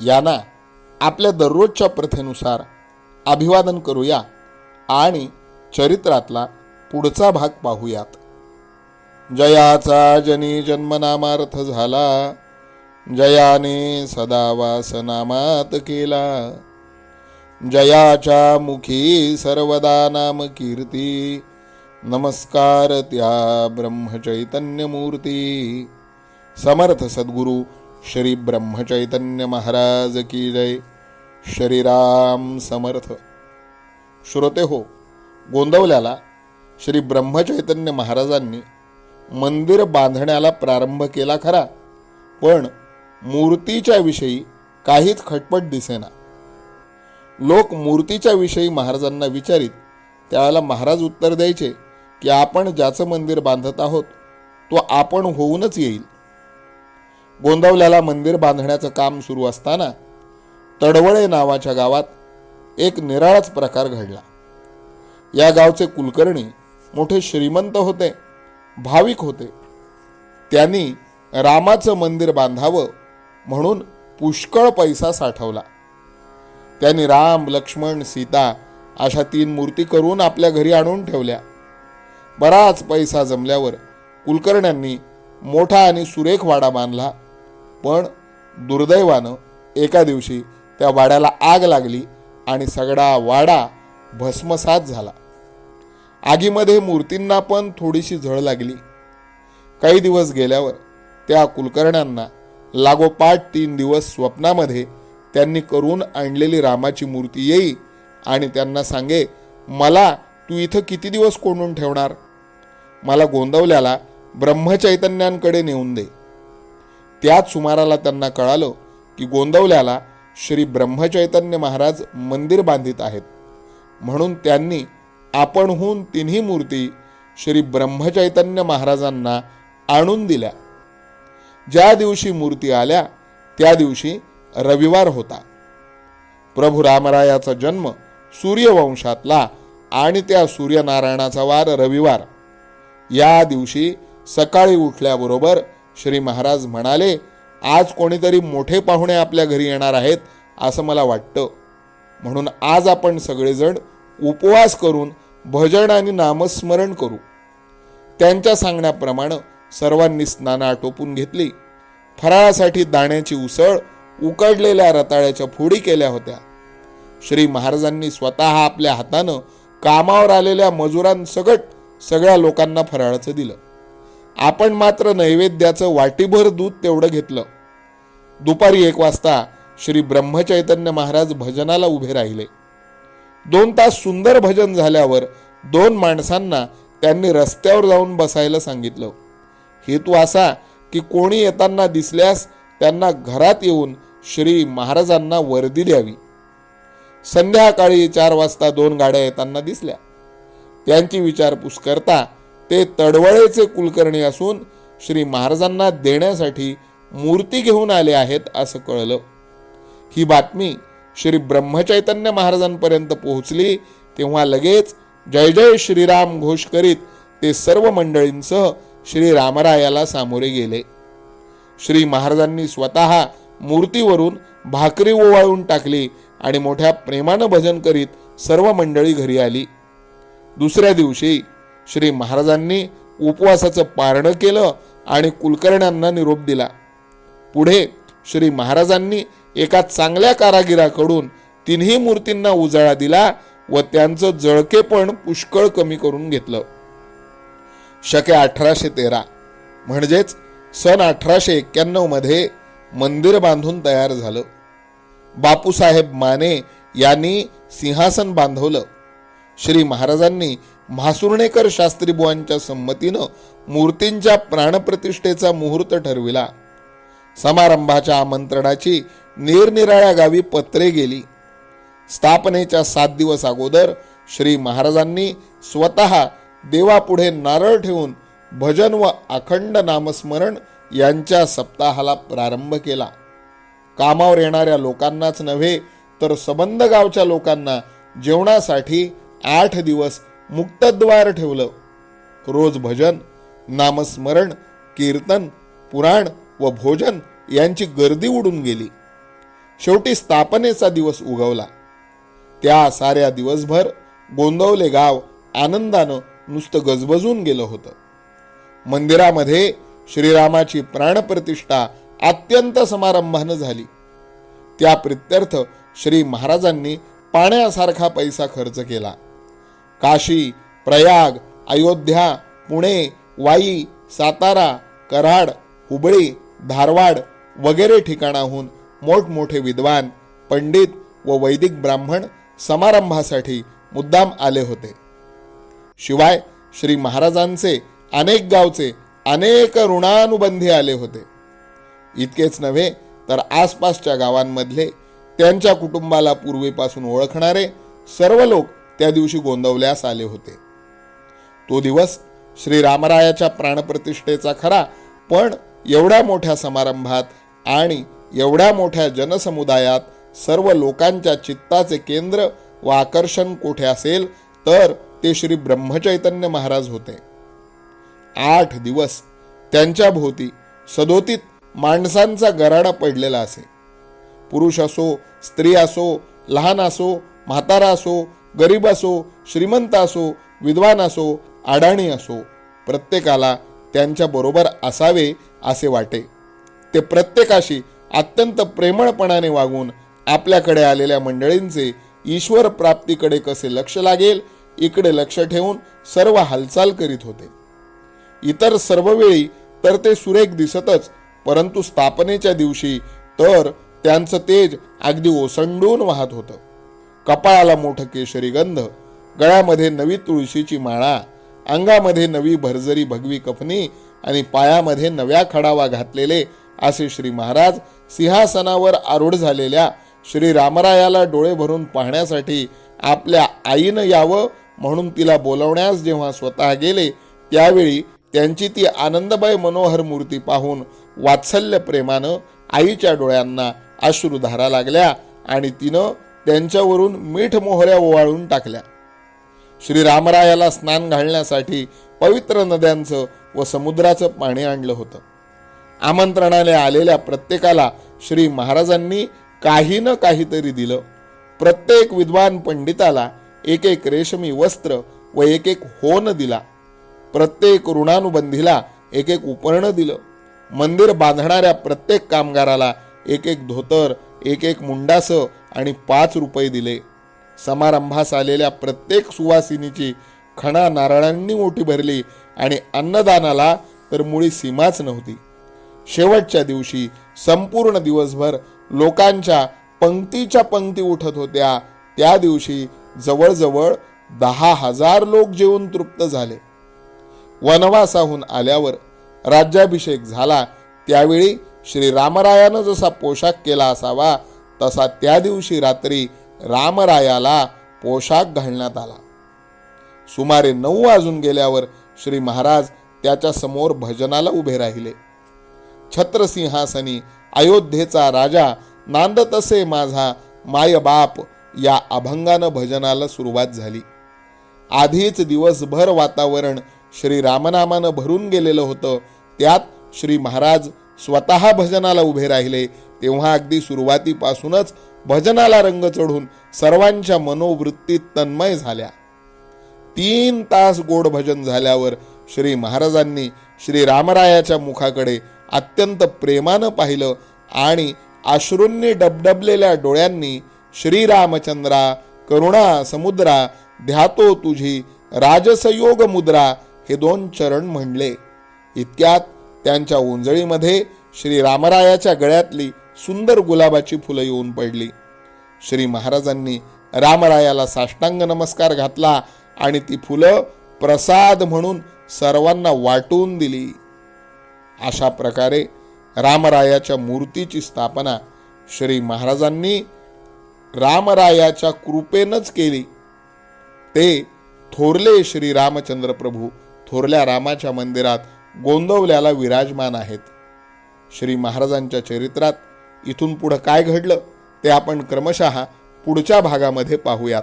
यांना आपल्या दररोजच्या प्रथेनुसार अभिवादन करूया आणि चरित्रातला पुढचा भाग पाहूयात. जयाचा जनी जन्मनामार्थ झाला जयाने सदा वासनामात केला. जयाच्या मुखी सर्वदा नाम कीर्ती नमस्कार त्या ब्रह्मचैतन्यमूर्ती. समर्थ सद्गुरू श्री ब्रह्मचैतन्य महाराज की जय। श्रीराम समर्थ। श्रोते हो गोंदवल्याला श्री ब्रह्मचैतन्य महाराजांनी मंदिर बांधण्याला प्रारंभ केला खरा पण मूर्तीच्या विषयी काहीच खटपट दिसेना। लोक मूर्तीच्या विषयी महाराजांना विचारित त्यावेळेला महाराज उत्तर द्यायचे की आपण ज्याचं मंदिर बांधत आहोत तो आपण होऊनच येईल. गोंदवल्याला मंदिर बांधण्याचं काम सुरू असताना तडवळे नावाच्या गावात एक निराळाच प्रकार घडला. या गावचे कुलकर्णी मोठे श्रीमंत होते भाविक होते. त्यांनी रामाचं मंदिर बांधावं म्हणून पुष्कळ पैसा साठवला. त्यांनी राम लक्ष्मण सीता अशा तीन मूर्ती करून आपल्या घरी आणून ठेवल्या. बराच पैसा जमल्यावर कुलकर्ण्यांनी मोठा आणि सुरेख वाडा बांधला पण दुर्दैवानं एका दिवशी त्या वाड्याला आग लागली आणि सगळा वाडा भस्मसात झाला. आगीमध्ये मूर्तींना पण थोडीशी झळ लागली. काही दिवस गेल्यावर त्या कुलकर्ण्यांना लागोपाठ तीन दिवस स्वप्नामध्ये त्यांनी करून आणलेली रामाची मूर्ती येई आणि त्यांना सांगे मला तू इथं किती दिवस कोंडून ठेवणार? मला गोंदवल्याला ब्रह्मचैतन्यांकडे नेऊन दे. त्याच सुमाराला त्यांना कळालं की गोंदवल्याला श्री ब्रह्मचैतन्य महाराज मंदिर बांधित आहेत. म्हणून त्यांनी आपणहून तिन्ही मूर्ती श्री ब्रह्मचैतन्य महाराजांना आणून दिल्या. ज्या दिवशी मूर्ती आल्या त्या दिवशी रविवार होता. प्रभू रामरायाचा जन्म सूर्यवंशातला आणि त्या सूर्यनारायणाचा वार रविवार. या दिवशी सकाळी उठल्याबरोबर श्री महाराज म्हणाले आज कोणीतरी मोठे पाहुणे आपल्या घरी येणार आहेत असं मला वाटतं. म्हणून आज आपण सगळेजण उपवास करून भजन आणि नामस्मरण करू. त्यांच्या सांगण्याप्रमाणे सर्वांनी स्नानं आटोपून घेतली. फराळासाठी दाण्याची उसळ उकडलेल्या रताळ्याच्या फोडी केल्या होत्या. श्री महाराजांनी स्वतः आपल्या हातानं कामावर आलेल्या मजुरांसकट सगळ्या लोकांना फराळाचं दिलं. आपण मात्र नैवेद्याचं वाटीभर दूध तेवढं घेतलं. दुपारी एक वाजता श्री ब्रह्मचैतन्य महाराज भजनाला उभे राहिले. दोन तास सुंदर भजन झाल्यावर दोन माणसांना त्यांनी रस्त्यावर जाऊन बसायला सांगितलं. हेतू असा की कोणी येताना दिसल्यास त्यांना घरात येऊन श्री महाराजांना वर्दी द्यावी. संध्याकाळी चार वाजता दोन गाड्या येताना दिसल्या. त्यांची विचारपूस करता ते तडवळेचे कुलकर्णी असून श्री महाराजांना देण्यासाठी मूर्ती घेऊन आले आहेत असं कळलं. ही बातमी श्री ब्रह्मचैतन्य महाराजांपर्यंत पोहोचली तेव्हा लगेच जय जय श्रीराम घोष करीत ते सर्व मंडळींसह श्री रामरायाला सामोरे गेले. श्री महाराजांनी स्वतः मूर्तीवरून भाकरी ओवाळून टाकली आणि मोठ्या प्रेमानं भजन करीत सर्व मंडळी घरी आली. दुसऱ्या दिवशी श्री महाराजांनी उपवासाचं पारणं केलं आणि कुलकर्ण्यांना निरोप दिला. पुढे श्री महाराजांनी एका चांगल्या कारागिराकडून तिन्ही मूर्तींना उजाळा दिला व त्यांचं जळकेपण पुष्कळ कमी करून घेतलं. शके अठराशे तेरा म्हणजेच सन अठराशे एक्क्याण्णवमध्ये मंदिर बांधून तयार झालं. बापूसाहेब माने यांनी सिंहासन बांधवलं. श्री महाराजांनी म्हासुर्णेकर शास्त्री बुवांच्या संमतीनं मूर्तींच्या प्राणप्रतिष्ठेचा मुहूर्त ठरविला. समारंभाच्या आमंत्रणाची निरनिराळ्या गावी पत्रे गेली. स्थापनेच्या सात दिवस अगोदर श्री महाराजांनी स्वतः देवापुढे नारळ ठेवून भजन व अखंड नामस्मरण यांच्या सप्ताहाला प्रारंभ केला. कामावर येणाऱ्या लोकांनाच नव्हे तर सबंध गावच्या लोकांना जेवणासाठी आठ दिवस मुक्तद्वार ठेवलं. रोज भजन नामस्मरण कीर्तन पुराण व भोजन यांची गर्दी उडून गेली. शेवटी स्थापनेचा दिवस उगवला. त्या साऱ्या दिवसभर गोंदवले गाव आनंदानं नुसतं गजबजून गेलं होतं. मंदिरामध्ये श्रीरामाची प्राणप्रतिष्ठा अत्यंत समारंभानं झाली. त्या प्रित्यर्थ श्री महाराजांनी पाण्यासारखा पैसा खर्च केला. काशी प्रयाग अयोध्या पुणे वाई सातारा कराड हुबळी धारवाड वगैरे ठिकाणाहून मोठमोठे विद्वान पंडित व वैदिक ब्राह्मण समारंभासाठी मुद्दाम आले होते. शिवाय श्री महाराजांचे अनेक गावचे अनेक ऋणानुबंधी आले होते. इतकेच नव्हे तर आसपासच्या गावांमधले त्यांच्या कुटुंबाला पूर्वीपासून ओळखणारे सर्व लोक त्या दिवशी गोंदवल्यास आले होते. तो दिवस श्रीरामरायाच्या प्राणप्रतिष्ठेचा खरा पण एवढ्या मोठ्या समारंभात आणि एवढ्या मोठ्या जनसमुदायात सर्व लोकांच्या चित्ताचे केंद्र व आकर्षण कोठे असेल तर ते श्री ब्रह्मचैतन्य महाराज होते. आठ दिवस त्यांच्या भोवती सदोतीत माणसांचा गराडा पडलेला असे. पुरुष असो स्त्री असो लहान असो म्हातारा असो गरीब असो श्रीमंत असो विद्वान असो अडाणी असो प्रत्येकाला त्यांच्याबरोबर असावे असे वाटे. ते प्रत्येकाशी अत्यंत प्रेमळपणाने वागून आपल्याकडे आलेल्या मंडळींचे ईश्वर प्राप्तीकडे कसे लक्ष लागेल इकडे लक्ष ठेवून सर्व हालचाल करीत होते. इतर सर्व वेळी तर ते सुरेख दिसतच परंतु स्थापनेच्या दिवशी तर त्यांचं तेज अगदी ओसंडून वाहत होतं. कपाळाला मोठं केशरी गंध गळ्यामध्ये नवी तुळशीची माळा अंगामध्ये नवी भरजरी भगवी कफनी आणि पायामध्ये नव्या खडावा घातलेले असे श्री महाराज सिंहासनावर आरूढ झालेल्या श्री रामरायाला डोळे भरून पाहण्यासाठी आपल्या आईनं यावं म्हणून तिला बोलवण्यास जेव्हा स्वतः गेले त्यावेळी त्यांची ती आनंदमय मनोहर मूर्ती पाहून वात्सल्य प्रेमानं आईच्या डोळ्यांना अश्रुधारा लागल्या आणि तिनं त्यांच्यावरून मीठ मोहऱ्या ओवाळून टाकल्या. श्रीरामरायाला स्नान घालण्यासाठी पवित्र नद्यांचं व समुद्राचं पाणी आणलं होतं. आमंत्रणाने आलेल्या प्रत्येकाला श्री महाराजांनी काही न काहीतरी दिलं. प्रत्येक विद्वान पंडिताला एक एक रेशमी वस्त्र व एक एक होन दिला. प्रत्येक ऋणानुबंधीला एक एक उपर्ण दिलं. मंदिर बांधणाऱ्या प्रत्येक कामगाराला एक एक धोतर एक एक मुंडासं आणि पाच रुपये दिले. समारंभास आलेल्या प्रत्येक सुवासिनीची खणा नारळांनी मोठी भरली आणि अन्नदानाला तर मुळी सीमाच नव्हती. शेवटच्या दिवशी संपूर्ण दिवसभर लोकांच्या पंक्तीच्या पंक्ती उठत होत्या. त्या दिवशी जवळजवळ दहा हजार लोक जेवून तृप्त झाले. वनवासाहून आल्यावर राज्याभिषेक झाला. त्यावेळी श्री रामरायानं जसा पोशाख केला असावा तसा त्या दिवशी रात्री रामरायाला पोशाख घालण्यात आला. सुमारे नऊ वाजून गेल्यावर श्री महाराज त्याच्यासमोर भजनाला उभे राहिले. छत्रसिंहासनी अयोध्येचा राजा नांदतसे माझा माय बाप या अभंगानं भजनाला सुरुवात झाली. आधीच दिवसभर वातावरण श्री रामनामानं भरून गेलेलं होतं. त्यात श्री महाराज स्वतः भजनाला उभे राहिले. तेव्हा अगदी सुरुवातीपासूनच भजनाला रंग चढून सर्वांच्या मनोवृत्तीत तन्मय झाल्या. तीन तास गोड भजन झाल्यावर श्री महाराजांनी श्री रामरायाच्या मुखाकडे अत्यंत प्रेमानं पाहिलं आणि अश्रूंनी डबडबलेल्या डोळ्यांनी श्रीरामचंद्रा करुणा समुद्रा ध्यातो तुझी राजसयोग मुद्रा हे दोन चरण म्हणले. इतक्यात त्यांच्या उंजळीमध्ये श्री रामरायाच्या गळ्यातली सुंदर गुलाबाची फुलं येऊन पडली. श्री महाराजांनी रामरायाला साष्टांग नमस्कार घातला आणि ती फुलं प्रसाद म्हणून सर्वांना वाटून दिली. अशा प्रकारे रामरायाच्या मूर्तीची स्थापना श्री महाराजांनी रामरायाच्या कृपेनंच केली. ते थोरले श्री रामचंद्र प्रभू थोरल्या रामाच्या मंदिरात गोंदवल्याला विराजमान आहेत. श्री महाराजांच्या चरित्रात इथून पुढं काय घडलं ते आपण क्रमशः पुढच्या भागामध्ये पाहूयात.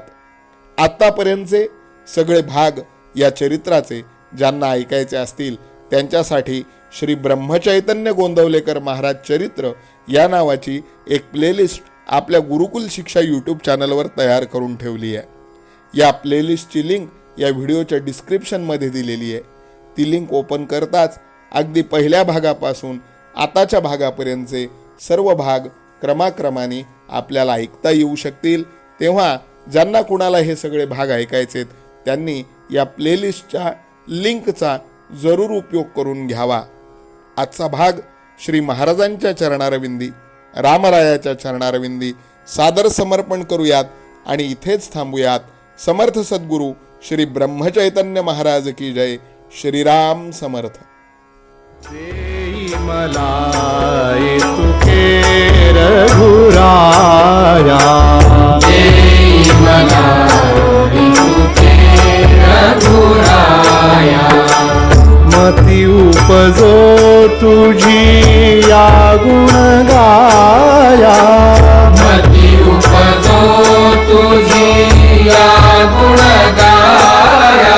आत्तापर्यंतचे सगळे भाग या चरित्राचे ज्यांना ऐकायचे असतील त्यांच्यासाठी श्री ब्रह्मचैतन्य गोंदवलेकर महाराज चरित्र या नावाची एक प्लेलिस्ट आपल्या गुरुकुल शिक्षा यूट्यूब चॅनलवर तयार करून ठेवली आहे. या प्लेलिस्टची लिंक या व्हिडिओच्या डिस्क्रिप्शनमध्ये दिलेली आहे. ती लिंक ओपन करताच अगदी पहिल्या भागापासून आताच्या भागापर्यंतचे सर्व भाग क्रमाक्रमाने आपल्याला ऐकता येऊ शकतील. तेव्हा ज्यांना कुणाला हे सगळे भाग ऐकायचेत त्यांनी या प्लेलिस्टच्या लिंकचा जरूर उपयोग करून घ्यावा. आजचा भाग श्री महाराजांच्या चरणारविंदी रामरायाच्या चरणारविंदी सादर समर्पण करूयात आणि इथेच थांबूयात. समर्थ सद्गुरू श्री ब्रह्मचैतन्य महाराज की जय. श्रीराम समर्थ. मलाई तुके रघुराया। मती उपजो तुझी या गुण गाया मती उपजो तुझी या गुण गाया